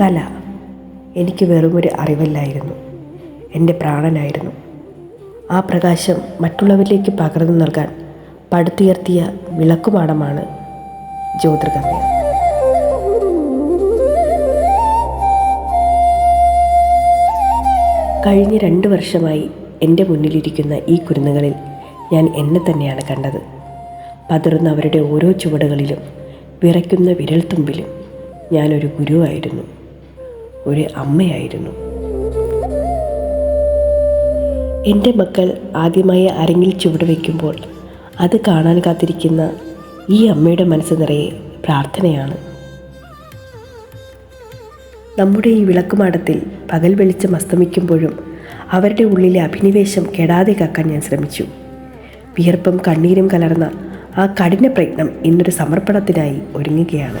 കല എനിക്ക് വെറുമൊരു അറിവല്ലായിരുന്നു. എന്റെ പ്രാണനായിരുന്നു. ആ പ്രകാശം മറ്റുള്ളവരിലേക്ക് പകർന്നു നൽകാൻ പടുത്തുയർത്തിയ വിളക്കുമാടമാണ് ജ്യോതിർഗമ്യം കഴിഞ്ഞ രണ്ട് വർഷമായി എന്റെ മുന്നിലിരിക്കുന്ന ഈ കുരുന്നുകളിൽ ഞാൻ എന്നെ തന്നെയാണ് കണ്ടത്. പതറുന്ന അവരുടെ ഓരോ ചുവടുകളിലും വിറയ്ക്കുന്ന വിരൽത്തുമ്പിലും ഞാനൊരു ഗുരുവായിരുന്നു. ഒരു അമ്മയായിരുന്നു. എന്റെ മക്കൾ ആദ്യമായി അരങ്ങിൽ ചുവട് വയ്ക്കുമ്പോൾ അത് കാണാൻ കാത്തിരിക്കുന്ന ഈ അമ്മയുടെ മനസ്സ് നിറയെ പ്രാർത്ഥനയാണ്. നമ്മുടെ ഈ വിളക്കുമാടത്തിൽ പകൽ വെളിച്ചം അസ്തമിക്കുമ്പോഴും അവരുടെ ഉള്ളിലെ അഭിനിവേശം കെടാതെ കാക്കാൻ ഞാൻ ശ്രമിച്ചു. വിയർപ്പും കണ്ണീരും കലർന്ന ആ കഠിന പ്രയത്നം ഇന്നൊരു സമർപ്പണത്തിനായി ഒരുങ്ങുകയാണ്.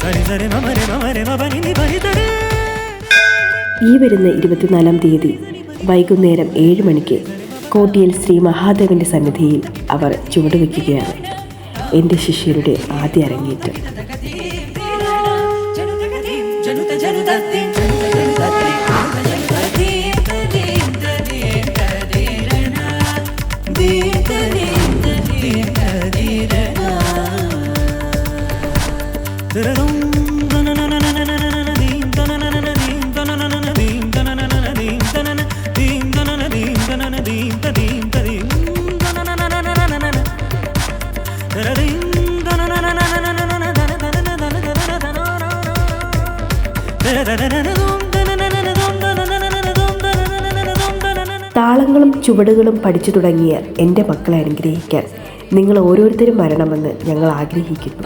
സരി സരി ഈ വരുന്ന ഇരുപത്തിനാലാം തീയതി വൈകുന്നേരം ഏഴ് മണിക്ക് കോട്ടിയിൽ ശ്രീ മഹാദേവന്റെ സന്നിധിയിൽ അവർ ചുവടുവെക്കുകയാണ് എന്റെ ശിഷ്യരുടെ ആദ്യ അരങ്ങേറ്റം. താളങ്ങളും ചുവടുകളും പഠിച്ചു തുടങ്ങിയ എന്റെ മക്കളെ അനുഗ്രഹിക്കാൻ നിങ്ങൾ ഓരോരുത്തരും വരണമെന്ന് ഞങ്ങൾ ആഗ്രഹിക്കുന്നു.